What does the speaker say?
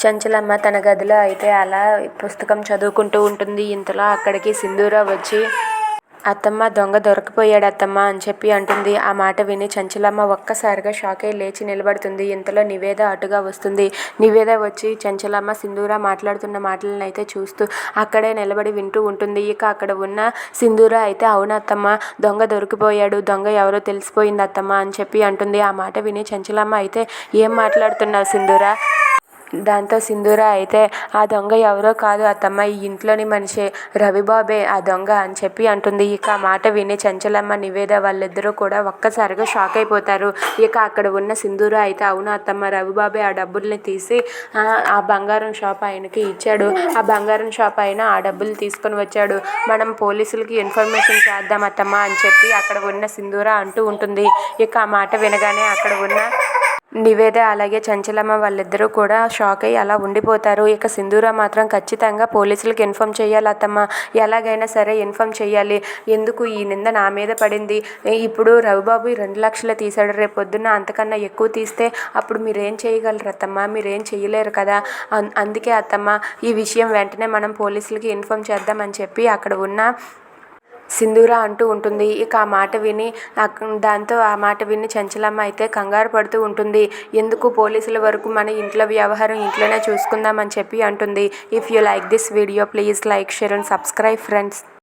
చంచలమ్మ తన గదిలో అయితే అలా పుస్తకం చదువుకుంటూ ఉంటుంది. ఇంతలో అక్కడికి సింధూర వచ్చి అత్తమ్మ దొంగ దొరకపోయాడు అత్తమ్మ అని చెప్పి అంటుంది. ఆ మాట విని చంచలమ్మ ఒక్కసారిగా షాక్ అయి లేచి నిలబడుతుంది. ఇంతలో నివేద అటుగా వస్తుంది. నివేద వచ్చి చంచలమ్మ సింధూర మాట్లాడుతున్న మాటలను అయితే చూస్తూ అక్కడే నిలబడి వింటూ ఉంటుంది. ఇక అక్కడ ఉన్న సింధూర అయితే అవును అత్తమ్మ దొంగ దొరికిపోయాడు. దొంగ ఎవరో తెలిసిపోయింది అత్తమ్మ అని చెప్పి అంటుంది. ఆ మాట విని చంచలమ్మ అయితే ఏం మాట్లాడుతున్నావు సింధూర? దాంతో సింధూర అయితే ఆ దొంగ ఎవరో కాదు అత్తమ్మ ఈ ఇంట్లోని మనిషే రవిబాబే ఆ దొంగ అని చెప్పి అంటుంది. ఇక ఆ మాట విని చంచలమ్మ నివేద వాళ్ళిద్దరూ కూడా ఒక్కసారిగా షాక్ అయిపోతారు. ఇక అక్కడ ఉన్న సింధూర అయితే అవును అత్తమ్మ రవిబాబే ఆ డబ్బుల్ని తీసి ఆ, ఆ బంగారం షాప్ ఆయనకి ఇచ్చాడు. ఆ బంగారం షాప్ ఆయన ఆ డబ్బులు తీసుకొని వచ్చాడు. మనం పోలీసులకి ఇన్ఫర్మేషన్ చేద్దాం అత్తమ్మ అని చెప్పి అక్కడ ఉన్న సింధూర అంటూ ఉంటుంది. ఇక ఆ మాట వినగానే అక్కడ ఉన్న నివేద అలాగే చంచలమ్మ వాళ్ళిద్దరూ కూడా షాక్ అయ్యి అలా ఉండిపోతారు. ఇక సింధూర మాత్రం ఖచ్చితంగా పోలీసులకు ఇన్ఫామ్ చేయాలి అత్తమ్మ. ఎలాగైనా సరే ఇన్ఫామ్ చేయాలి. ఎందుకు ఈ నింద నా మీద పడింది? ఇప్పుడు రవిబాబు రెండు లక్షలు తీశాడు. రేపు పొద్దున్న అంతకన్నా ఎక్కువ తీస్తే అప్పుడు మీరేం చేయగలరు అత్తమ్మ? మీరేం చేయలేరు కదా? అన్- అందుకే అత్తమ్మ ఈ విషయం వెంటనే మనం పోలీసులకి ఇన్ఫామ్ చేద్దామని చెప్పి అక్కడ ఉన్న సింధూర అంటూ ఉంటుంది. ఇక ఆ మాట విని దాంతో ఆ మాట విని చంచలమ్మ అయితే కంగారు పడుతూ ఉంటుంది. ఎందుకు పోలీసుల వరకు మన ఇంట్లో వ్యవహారం ఇంట్లోనే చూసుకుందామని చెప్పి అంటుంది. If you like this video please like share and subscribe friends